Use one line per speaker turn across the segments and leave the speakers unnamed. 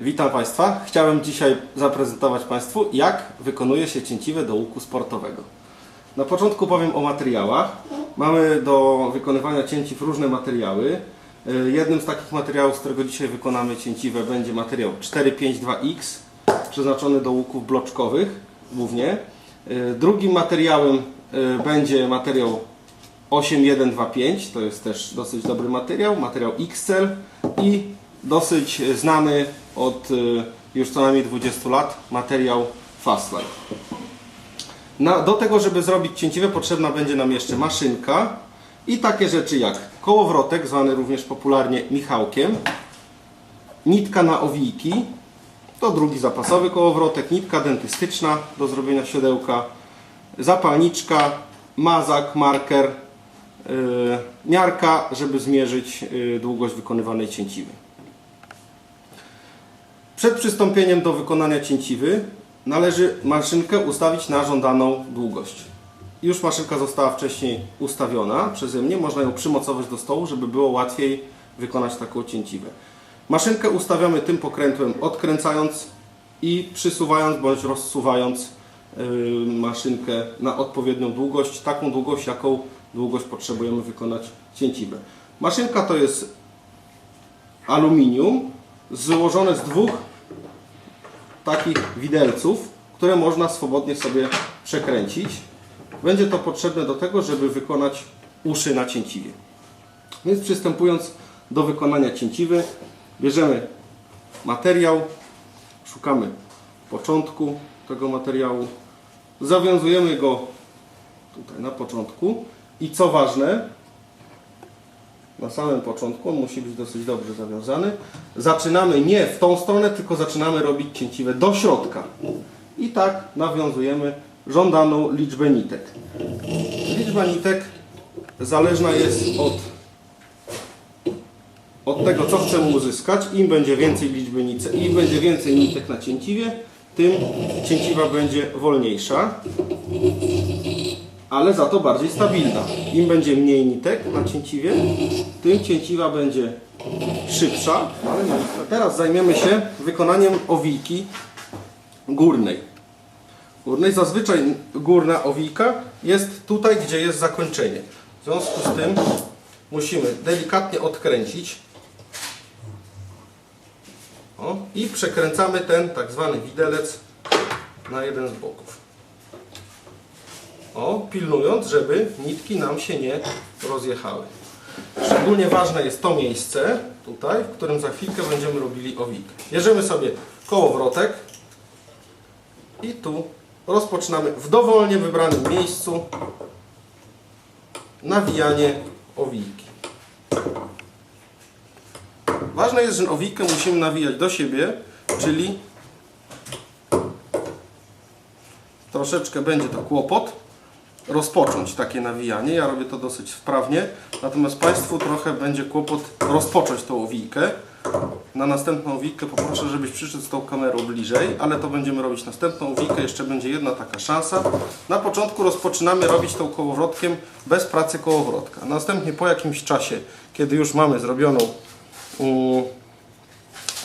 Witam Państwa. Chciałem dzisiaj zaprezentować Państwu, jak wykonuje się cięciwe do łuku sportowego. Na początku powiem o materiałach. Mamy do wykonywania cięciw różne materiały. Y, Jednym z takich materiałów, z którego dzisiaj wykonamy cięciwe, będzie materiał 452X, przeznaczony do łuków bloczkowych głównie. Y, Drugim materiałem y, będzie materiał 8125, to jest też dosyć dobry materiał, materiał XCell i dosyć znany od y, już co najmniej 20 lat materiał Fastline. Na, do tego, żeby zrobić cięciwe, potrzebna będzie nam jeszcze maszynka i takie rzeczy jak kołowrotek, zwany również popularnie Michałkiem, nitka na owijki, to drugi zapasowy kołowrotek, nitka dentystyczna do zrobienia siodełka, zapalniczka, mazak, marker, yy, miarka, żeby zmierzyć yy, długość wykonywanej cięciwy. Przed przystąpieniem do wykonania cięciwy należy maszynkę ustawić na żądaną długość. Już maszynka została wcześniej ustawiona przeze mnie, można ją przymocować do stołu, żeby było łatwiej wykonać taką cięciwę. Maszynkę ustawiamy tym pokrętłem, odkręcając i przysuwając bądź rozsuwając yy, maszynkę na odpowiednią długość, taką długość, jaką długość potrzebujemy wykonać cięciwę. Maszynka to jest aluminium złożone z dwóch takich widelców, które można swobodnie sobie przekręcić. Będzie to potrzebne do tego, żeby wykonać uszy na cięciwie. Więc przystępując do wykonania cięciwy, bierzemy materiał, szukamy początku tego materiału, zawiązujemy go tutaj na początku i co ważne, na samym początku, on musi być dosyć dobrze zawiązany. Zaczynamy nie w tą stronę, tylko zaczynamy robić cięciwe do środka. I tak nawiązujemy żądaną liczbę nitek. Liczba nitek zależna jest od, od tego, co chcemy uzyskać. Im będzie więcej liczby nitek, im będzie więcej nitek na cięciwie, tym cięciwa będzie wolniejsza ale za to bardziej stabilna. Im będzie mniej nitek na cięciwie, tym cięciwa będzie szybsza. Teraz zajmiemy się wykonaniem owijki górnej. Górnej zazwyczaj górna owijka jest tutaj, gdzie jest zakończenie. W związku z tym musimy delikatnie odkręcić o, i przekręcamy ten tak zwany widelec na jeden z boków. O, pilnując, żeby nitki nam się nie rozjechały. Szczególnie ważne jest to miejsce, tutaj, w którym za chwilkę będziemy robili owijkę. Bierzemy sobie kołowrotek i tu rozpoczynamy w dowolnie wybranym miejscu nawijanie owijki. Ważne jest, że owijkę musimy nawijać do siebie, czyli troszeczkę będzie to kłopot, rozpocząć takie nawijanie. Ja robię to dosyć wprawnie, natomiast Państwu trochę będzie kłopot rozpocząć tą owijkę. Na następną owijkę poproszę, żebyś przyszedł z tą kamerą bliżej, ale to będziemy robić następną owijkę. Jeszcze będzie jedna taka szansa. Na początku rozpoczynamy robić tą kołowrotkiem bez pracy kołowrotka. Następnie po jakimś czasie, kiedy już mamy zrobioną um,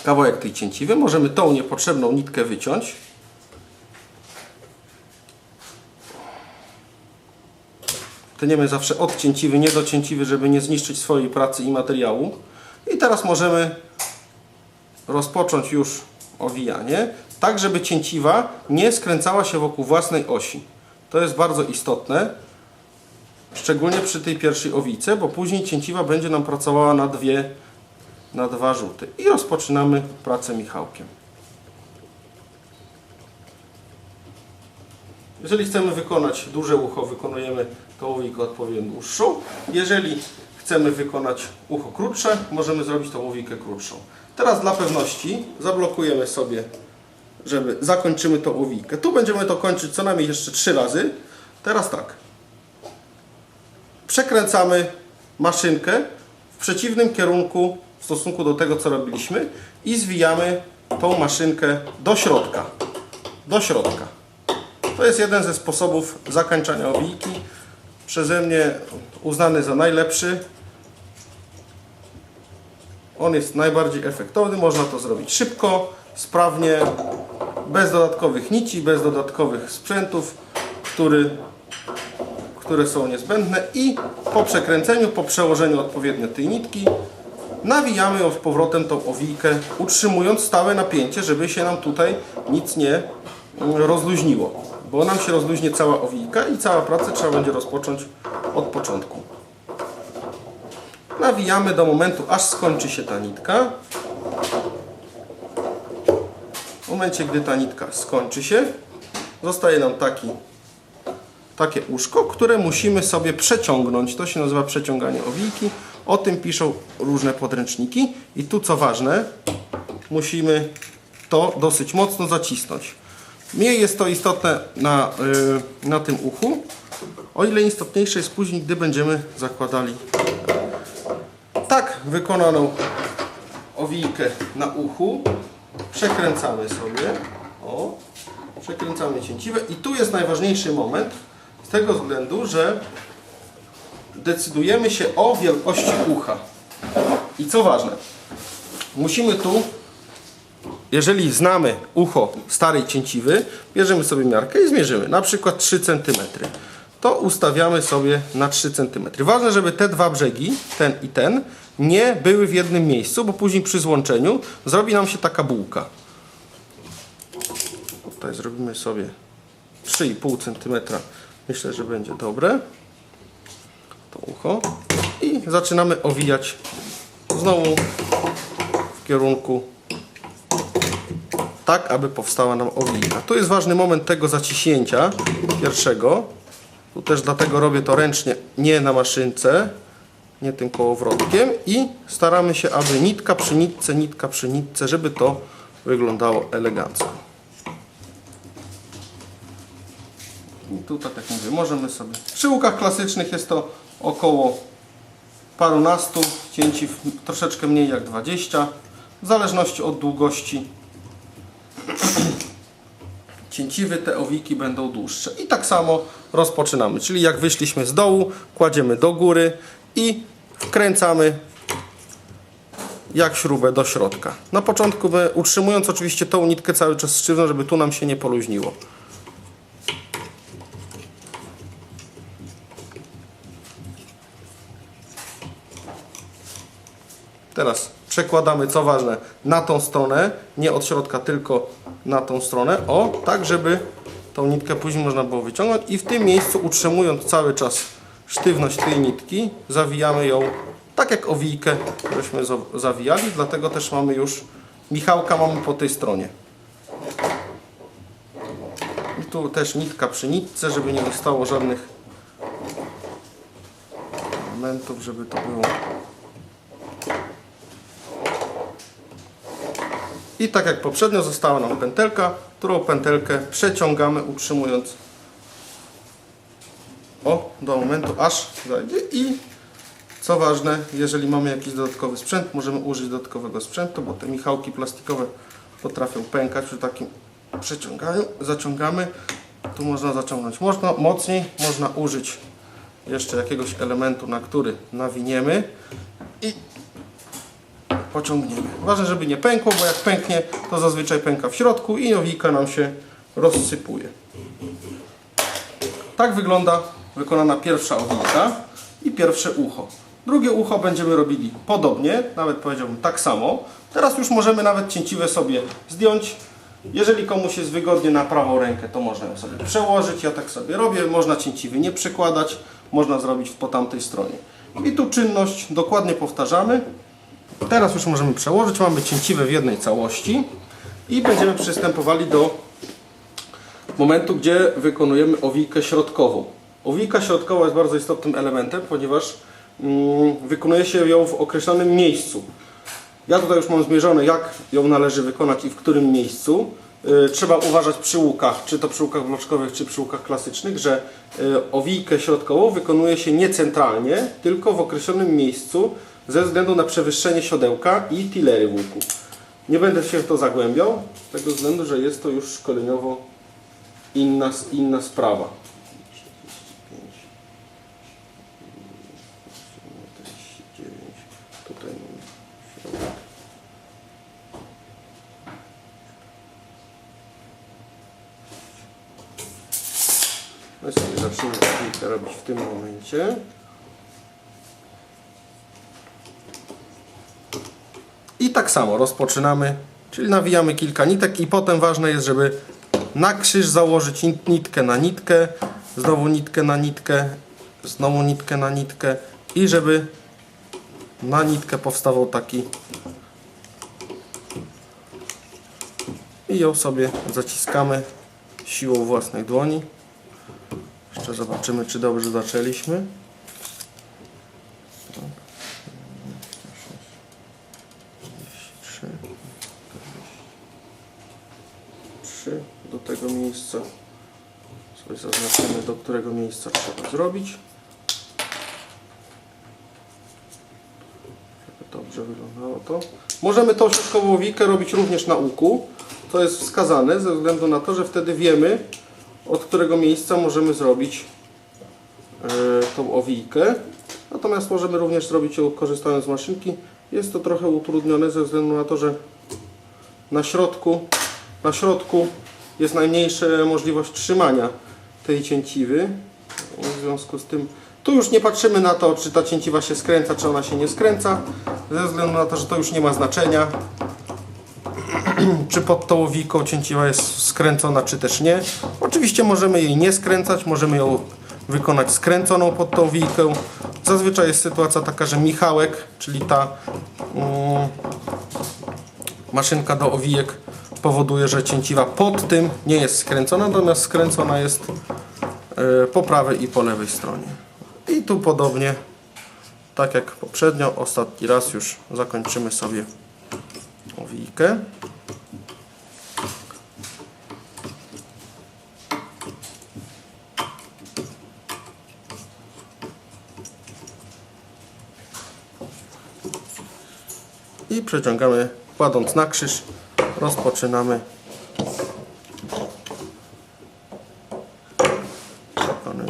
kawałek tej cięciwy, możemy tą niepotrzebną nitkę wyciąć. Tniemy zawsze od cięciwy, nie żeby nie zniszczyć swojej pracy i materiału. I teraz możemy rozpocząć już owijanie, tak żeby cięciwa nie skręcała się wokół własnej osi. To jest bardzo istotne, szczególnie przy tej pierwszej owijce, bo później cięciwa będzie nam pracowała na, dwie, na dwa rzuty. I rozpoczynamy pracę Michałkiem. Jeżeli chcemy wykonać duże ucho, wykonujemy tą owijkę odpowiednio dłuższą. Jeżeli chcemy wykonać ucho krótsze, możemy zrobić tą owijkę krótszą. Teraz dla pewności zablokujemy sobie, żeby zakończymy tą owijkę. Tu będziemy to kończyć co najmniej jeszcze trzy razy. Teraz tak. Przekręcamy maszynkę w przeciwnym kierunku w stosunku do tego, co robiliśmy i zwijamy tą maszynkę do środka. Do środka. To jest jeden ze sposobów zakończenia owijki. Przeze mnie uznany za najlepszy. On jest najbardziej efektowny, można to zrobić szybko, sprawnie, bez dodatkowych nici, bez dodatkowych sprzętów, który, które są niezbędne i po przekręceniu, po przełożeniu odpowiednio tej nitki nawijamy ją z powrotem tą owijkę, utrzymując stałe napięcie, żeby się nam tutaj nic nie rozluźniło, bo nam się rozluźnie cała owijka i cała praca trzeba będzie rozpocząć od początku. Nawijamy do momentu, aż skończy się ta nitka. W momencie, gdy ta nitka skończy się, zostaje nam taki, takie uszko, które musimy sobie przeciągnąć. To się nazywa przeciąganie owijki. O tym piszą różne podręczniki. I tu co ważne, musimy to dosyć mocno zacisnąć. Mniej jest to istotne na, yy, na tym uchu, o ile istotniejsze jest później, gdy będziemy zakładali tak wykonaną owijkę na uchu. Przekręcamy sobie. O, przekręcamy cięciwe. I tu jest najważniejszy moment z tego względu, że decydujemy się o wielkości ucha. I co ważne musimy tu jeżeli znamy ucho starej cięciwy bierzemy sobie miarkę i zmierzymy na przykład 3 cm to ustawiamy sobie na 3 cm. Ważne, żeby te dwa brzegi, ten i ten, nie były w jednym miejscu, bo później przy złączeniu zrobi nam się taka bułka. Tutaj zrobimy sobie 3,5 cm. Myślę, że będzie dobre. To ucho. I zaczynamy owijać znowu w kierunku tak, aby powstała nam owija. Tu jest ważny moment tego zaciśnięcia pierwszego. Tu też dlatego robię to ręcznie, nie na maszynce, nie tym kołowrotkiem i staramy się, aby nitka przy nitce, nitka przy nitce, żeby to wyglądało elegancko. I tu tak jak mówię, możemy sobie... Przy łukach klasycznych jest to około parunastu cięci, troszeczkę mniej jak 20, w zależności od długości cięciwy te owiki będą dłuższe. I tak samo rozpoczynamy, czyli jak wyszliśmy z dołu, kładziemy do góry i wkręcamy jak śrubę do środka. Na początku my, utrzymując oczywiście tą nitkę cały czas sztywno, żeby tu nam się nie poluźniło. Teraz przekładamy, co ważne, na tą stronę, nie od środka, tylko na tą stronę, o, tak żeby tą nitkę później można było wyciągnąć. I w tym miejscu utrzymując cały czas sztywność tej nitki, zawijamy ją tak jak owijkę, żeśmy zawijali, dlatego też mamy już Michałka mamy po tej stronie. I tu też nitka przy nitce, żeby nie zostało żadnych elementów, żeby to było I tak jak poprzednio została nam pętelka, którą pętelkę przeciągamy utrzymując o, do momentu aż zajdzie. I co ważne, jeżeli mamy jakiś dodatkowy sprzęt, możemy użyć dodatkowego sprzętu, bo te michałki plastikowe potrafią pękać przy takim przeciąganiu. Zaciągamy, tu można zaciągnąć można mocniej, można użyć jeszcze jakiegoś elementu, na który nawiniemy. I pociągniemy. Ważne, żeby nie pękło, bo jak pęknie, to zazwyczaj pęka w środku i owika nam się rozsypuje. Tak wygląda wykonana pierwsza owika i pierwsze ucho. Drugie ucho będziemy robili podobnie, nawet powiedziałbym tak samo. Teraz już możemy nawet cięciwe sobie zdjąć. Jeżeli komuś jest wygodnie na prawą rękę, to można ją sobie przełożyć. Ja tak sobie robię. Można cięciwy nie przykładać. Można zrobić po tamtej stronie. I tu czynność dokładnie powtarzamy. Teraz już możemy przełożyć. Mamy cięciwe w jednej całości. I będziemy przystępowali do momentu, gdzie wykonujemy owijkę środkową. Owijka środkowa jest bardzo istotnym elementem, ponieważ mm, wykonuje się ją w określonym miejscu. Ja tutaj już mam zmierzone, jak ją należy wykonać i w którym miejscu. Y, trzeba uważać przy łukach, czy to przy łukach bloczkowych, czy przy łukach klasycznych, że y, owijkę środkową wykonuje się nie centralnie, tylko w określonym miejscu ze względu na przewyższenie siodełka i tilery łuku. Nie będę się w to zagłębiał, z tego względu, że jest to już szkoleniowo inna, inna sprawa. No i sobie zacznijmy robić w tym momencie. Tak samo rozpoczynamy, czyli nawijamy kilka nitek i potem ważne jest, żeby na krzyż założyć nit- nitkę na nitkę, znowu nitkę na nitkę, znowu nitkę na nitkę i żeby na nitkę powstawał taki i ją sobie zaciskamy siłą własnej dłoni. Jeszcze zobaczymy, czy dobrze zaczęliśmy. Tak. 23, 3 do tego miejsca sobie zaznaczymy, do którego miejsca trzeba zrobić. Dobrze wyglądało to. Możemy tą środkową wikę robić również na łuku. To jest wskazane ze względu na to, że wtedy wiemy od którego miejsca możemy zrobić e, tą owijkę. Natomiast możemy również zrobić ją korzystając z maszynki. Jest to trochę utrudnione ze względu na to, że na środku, na środku jest najmniejsza możliwość trzymania tej cięciwy. W związku z tym tu już nie patrzymy na to, czy ta cięciwa się skręca, czy ona się nie skręca, ze względu na to, że to już nie ma znaczenia czy pod tą owijką cięciwa jest skręcona, czy też nie. Oczywiście możemy jej nie skręcać, możemy ją wykonać skręconą pod tą owijkę. Zazwyczaj jest sytuacja taka, że Michałek, czyli ta mm, maszynka do owijek powoduje, że cięciwa pod tym nie jest skręcona, natomiast skręcona jest po prawej i po lewej stronie. I tu podobnie, tak jak poprzednio, ostatni raz już zakończymy sobie owijkę. I przeciągamy kładąc na krzyż. Rozpoczynamy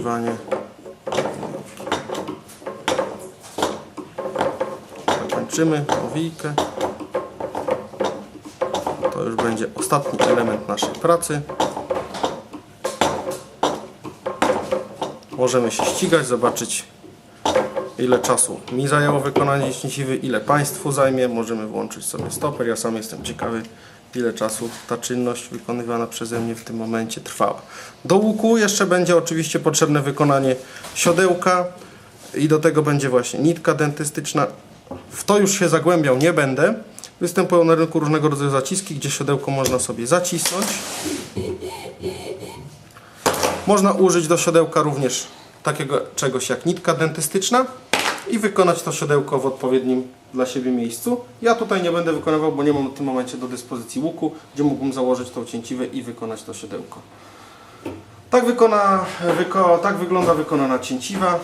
wykonywanie. Zakończymy owijkę. To już będzie ostatni element naszej pracy. Możemy się ścigać, zobaczyć ile czasu mi zajęło wykonanie cięciwy, ile Państwu zajmie. Możemy włączyć sobie stoper. Ja sam jestem ciekawy, ile czasu ta czynność wykonywana przeze mnie w tym momencie trwała. Do łuku jeszcze będzie oczywiście potrzebne wykonanie siodełka i do tego będzie właśnie nitka dentystyczna. W to już się zagłębiał nie będę. Występują na rynku różnego rodzaju zaciski, gdzie siodełko można sobie zacisnąć. Można użyć do siodełka również takiego czegoś jak nitka dentystyczna i wykonać to siodełko w odpowiednim dla siebie miejscu. Ja tutaj nie będę wykonywał, bo nie mam w tym momencie do dyspozycji łuku, gdzie mógłbym założyć tą cięciwę i wykonać to siodełko. Tak, wykona, wyko, tak wygląda wykonana cięciwa.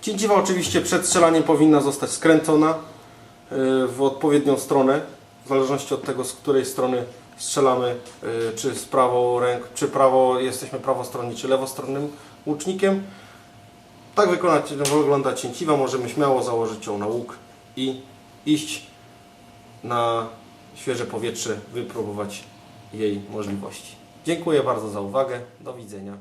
Cięciwa oczywiście przed strzelaniem powinna zostać skręcona y, w odpowiednią stronę, w zależności od tego, z której strony strzelamy, y, czy z prawą ręką, czy prawo, jesteśmy prawostronni, czy lewostronnym łucznikiem. Tak wykonać wygląda cięciwa, możemy śmiało założyć ją na łuk i iść na świeże powietrze, wypróbować jej możliwości. Dziękuję bardzo za uwagę, do widzenia.